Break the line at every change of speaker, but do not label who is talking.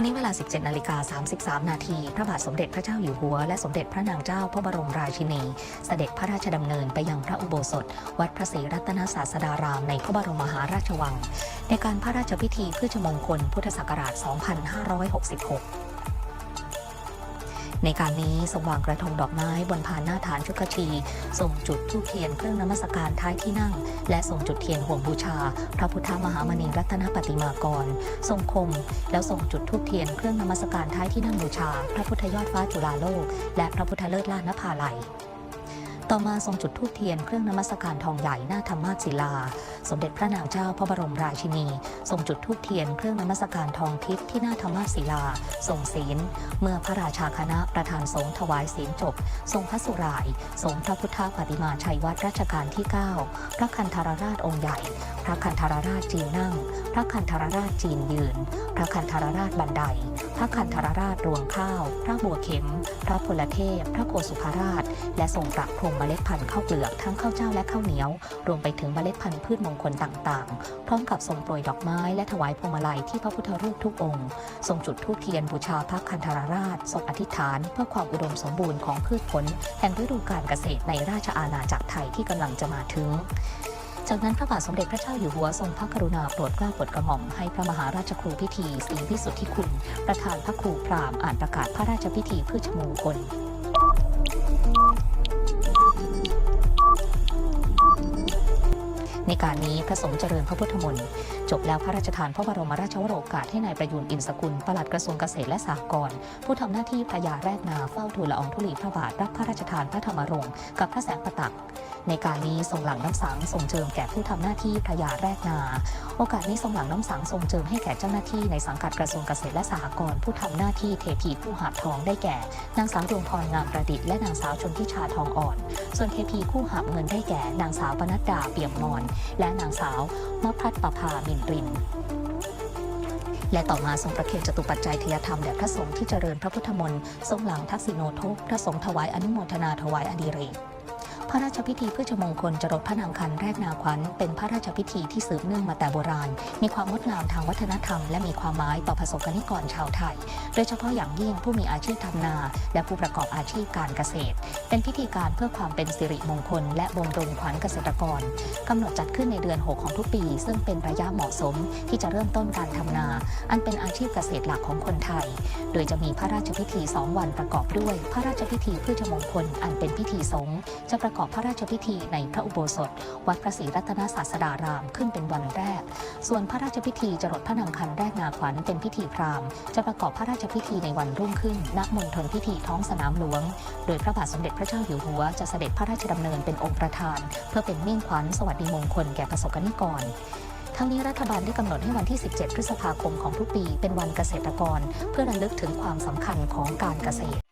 วันนี้เวลา 17 นาฬิกา 33 นาที พระบาทสมเด็จพระเจ้าอยู่หัว และสมเด็จพระนางเจ้าพระบรมราชินี เสด็จพระราชดำเนินไปยังพระอุโบสถ วัดพระศรีรัตนศาสดารามในพระบรมมหาราชวัง ในการพระราชพิธีพืชมงคลพุทธศักราช 2566 ในการนี้ทรงวางกระทงดอกไม้บนพานหน้าฐานชุกชี ส่งจุดธูปเทียนเครื่องนมัสการท้ายที่นั่ง และส่งจุดเทียนห่วงบูชา พระพุทธมหามณีรัตนปฏิมากร ทรงคม แล้วส่งจุดธูปเทียนเครื่องนมัสการท้ายที่นั่งบูชา พระพุทธยอดฟ้าจุฬาโลก และพระพุทธเลิศล่านภาลัยต่อมาทรงจุดธูปเทียนเครื่องนมัสการทองใหญ่หน้าธรรมาศิลา สมเด็จพระนางเจ้าพระบรมราชินี ทรงจุดธูปเทียนเครื่องนมัสการทองทิพย์ที่หน้าธรรมาศิลา ทรงศีล เมื่อพระราชาคณะประธานสงฆ์ถวายศีลจบ ทรงพระสุรายทรงพระพุทธปฏิมาชัยวัดรัชกาลที่ 9 พระคันธารราชองค์ใหญ่ พระคันธารราชจีนนั่ง พระคันธารราชจีนยืน พระคันธารราชบันได พระคันธารราชรวงข้าว พระบัวเข็ม พระพลเทพ พระโกสุภราช และทรงประพรมเมล็ดพันธุ์ข้าวเปลือกทั้งข้าวเจ้าและข้าวเหนียว รวมไปถึงเมล็ดพันธุ์พืชมงคลต่างๆ พร้อมกับทรงโปรยดอกไม้และถวายพวงมาลัยที่พระพุทธรูปทุกองค์ ทรงจุดธูปเทียนบูชาพระคันธารราชทรงอธิษฐาน เพื่อความอุดมสมบูรณ์ของพืชผลแห่งฤดูการเกษตรในราชอาณาจักรไทยที่กำลังจะมาถึงจากนั้นพระบาทสมเด็จพระเจ้าอยู่หัวทรงพระกรุณาโปรดเกล้าโปรดกระหม่อมให้พระมหาราชครูพิธีศรีพิสุทธิคุณ ประธานพระครูพราหม์อ่านประกาศพระราชพิธีพืชมงคล ในการนี้พระสงฆ์เจริญพระพุทธมนต์จบแล้วพระราชทานพระบรมราชวโรกาสให้นายประยูนอินสกุลปลัดกระทรวงเกษตรและสหกรณ์ผู้ทำหน้าที่พระยาแรกนาเฝ้าทูลละอองธุลีพระบาทรับพระราชทานพระธรรมรงค์กับพระแสงประตักในการนี้ทรงหลังน้ำสังทรงเจิมแก่ผู้ทำหน้าที่พระยาแรกนา โอกาสนี้ทรงหลังน้ำสังทรงเจิมให้แก่เจ้าหน้าที่ในสังกัดกระทรวงเกษตรและสหกรณ์ผู้ทำหน้าที่เทพีผู้หาบทองได้แก่ นางสาวดวงพรงามประดิษฐ์และนางสาวชนทิชาทองอ่อน ส่วนเทพีคู่หาบเงินได้แก่นางสาวปนัดดาเปี่ยมมอนและนางสาวมะพัฒประภามินริน และต่อมาทรงประเคนจตุปัจจัยทยธรรมแด่พระสงฆ์ที่เจริญพระพุทธมนต์ทรงหลังทักษิโนทกพระสงฆ์ถวายอนุโมทนาถวายอดีเรก พระราชพิธีพืชมงคลจรดพระนางคันแรกนาขวัญเป็นพระราชพิธีที่สืบเนื่องมาแต่โบราณ มีความงดงามทางวัฒนธรรม และมีความหมายต่อประสบกนิกรชาวไทย โดยเฉพาะอย่างยิ่งผู้มีอาชีพทำนา และผู้ประกอบอาชีพการเกษตร เป็นพิธีการเพื่อความเป็นสิริมงคล และบำรุงขวัญเกษตรกรกำหนดจัดขึ้นในเดือน 6 ของทุกปี ซึ่งเป็นระยะเหมาะสม ที่จะเริ่มต้นการทำนา อันเป็นอาชีพเกษตรหลักของคนไทย โดยจะมีพระราชพิธี2วันประกอบด้วย พระราชพิธีพืชมงคล อันเป็นพิธีสงฆ์จะประกอบพระราชพิธีในพระอุโบสถ วัดพระศรีรัตนศาสดารามขึ้นเป็นวันแรก ส่วนพระราชพิธีจรดพระนางคันแรกนาขวัญเป็นพิธีพราหมณ์จะประกอบพระราชพิธีในวันรุ่งขึ้นณมณฑลพิธีท้องสนามหลวง โดยพระบาทสมเด็จพระเจ้าอยู่หัวจะเสด็จพระราชดำเนินเป็นองค์ประธาน เพื่อเป็นมิ่งขวัญสวัสดิมงคลแก่ประสบกนิกรทั้งนี้รัฐบาลได้กำหนดให้วันที่ 17 พฤษภาคมของทุกปี เป็นวันเกษตรกร เพื่อระลึกถึงความสำคัญของการเกษตร